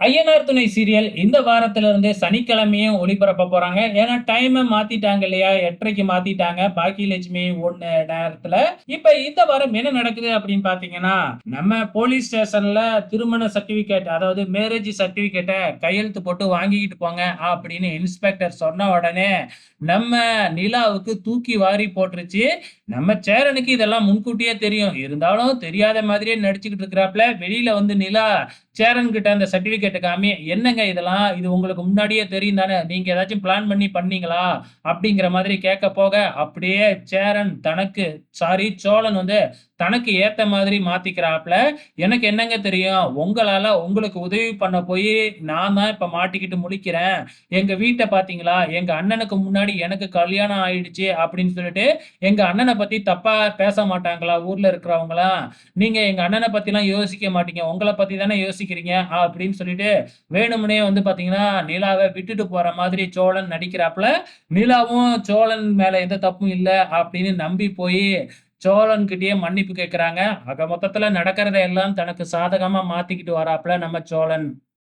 ஐயனார் துணை சீரியல் இந்த வாரத்திலிருந்து சனிக்கிழமையும் ஒளிபரப்ப போறாங்க. ஏன்னா டைமை மாத்திட்டாங்க இல்லையா? எட்டரைக்கு மாத்திட்டாங்க. பாக்கியலட்சுமி ஒன்று நேரத்துல. இப்ப இந்த வாரம் என்ன நடக்குது அப்படின்னு பாத்தீங்கன்னா நம்ம போலீஸ் ஸ்டேஷன்ல திருமண சர்டிபிகேட் அதாவது மேரேஜ் சர்டிபிகேட்டை கையெழுத்து போட்டு வாங்கிக்கிட்டு போங்க அப்படின்னு இன்ஸ்பெக்டர் சொன்ன உடனே நம்ம நிலாவுக்கு தூக்கி வாரி போட்டுருச்சு. நம்ம சேரனுக்கு இதெல்லாம் முன்கூட்டியே தெரியும். இருந்தாலும் தெரியாத மாதிரியே நடிச்சுக்கிட்டு இருக்கிறாப்ல வெளியில வந்து நிலா சேரன் கிட்ட அந்த சர்டிபிகேட்டை காமி என்னங்க இதெல்லாம்? இது உங்களுக்கு முன்னாடியே தெரியும் தானே? நீங்க ஏதாச்சும் பிளான் பண்ணி பண்ணீங்களா? அப்படிங்கிற மாதிரி கேட்க போக அப்படியே சேரன் தனக்கு சாரி சோழன் வந்து தனக்கு ஏத்த மாதிரி மாத்திக்கிறாப்ல எனக்கு என்னங்க தெரியும்? உங்களால உங்களுக்கு உதவி பண்ண போய் நான் தான் இப்ப மாட்டிக்கிட்டு முழிக்கிறேன். எங்க வீட்டை பாத்தீங்களா? எங்க அண்ணனுக்கு முன்னாடி எனக்கு கல்யாணம் ஆயிடுச்சு அப்படின்னு சொல்லிட்டு எங்க அண்ணனை பத்தி தப்பா பேச மாட்டாங்களா? ஊர்ல இருக்கிறவங்களாம் நீங்க எங்க அண்ணனை பத்தி எல்லாம் யோசிக்க மாட்டீங்க. உங்களை பத்தி தானே யோசிக்கிறீங்க? அப்படின்னு சொல்லிட்டு வேணும்னே வந்து பாத்தீங்கன்னா நிலாவை விட்டுட்டு போற மாதிரி சோழன் நடிக்கிறாப்புல. நிலாவும் சோழன் மேல எந்த தப்பும் இல்லை அப்படின்னு நம்பி போய் சோழன் கிட்டயே மன்னிப்பு கேட்கிறாங்க ஆக மொத்தத்துல நடக்கிறத எல்லாம் தனக்கு சாதகமா மாத்திக்கிட்டு வராப்புல நம்ம சோழன்.